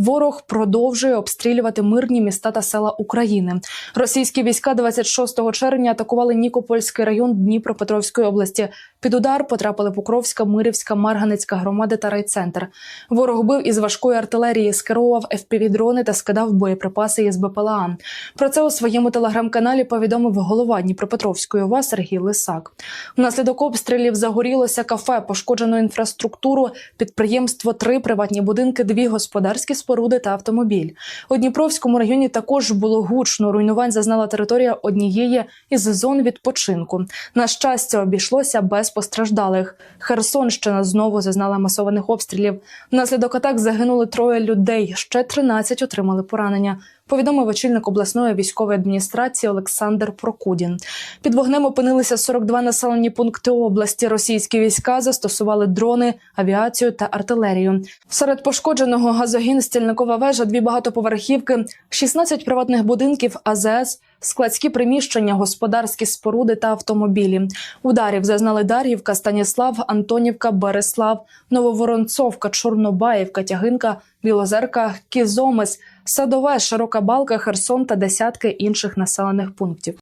Ворог продовжує обстрілювати мирні міста та села України. Російські війська 26 червня атакували Нікопольський район Дніпропетровської області. Під удар потрапили Покровська, Мирівська, Марганецька громади та райцентр. Ворог бив із важкої артилерії, скеровував FPV-дрони та скидав боєприпаси із БПЛА. Про це у своєму телеграм-каналі повідомив голова Дніпропетровської ОВА Сергій Лисак. Внаслідок обстрілів загорілося кафе, пошкоджено інфраструктуру, підприємство, три приватні будинки, дві господарські споруди та автомобіль. У Дніпровському районі також було гучно. Руйнувань зазнала територія однієї із зон відпочинку. На щастя, обійшлося без постраждалих. Херсонщина знову зазнала масованих обстрілів. Внаслідок атак загинули троє людей. Ще 13 отримали поранення. Повідомив очільник обласної військової адміністрації Олександр Прокудін. Під вогнем опинилися 42 населені пункти області. Російські війська застосували дрони, авіацію та артилерію. Серед пошкодженого газогін, стільникова вежа, дві багатоповерхівки, 16 приватних будинків, АЗС, складські приміщення, господарські споруди та автомобілі. Ударів зазнали Дар'ївка, Станіслав, Антонівка, Береслав, Нововоронцовка, Чорнобаївка, Тягинка, Білозерка, Кізомис, Садове, Широка Балка, Херсон та десятки інших населених пунктів.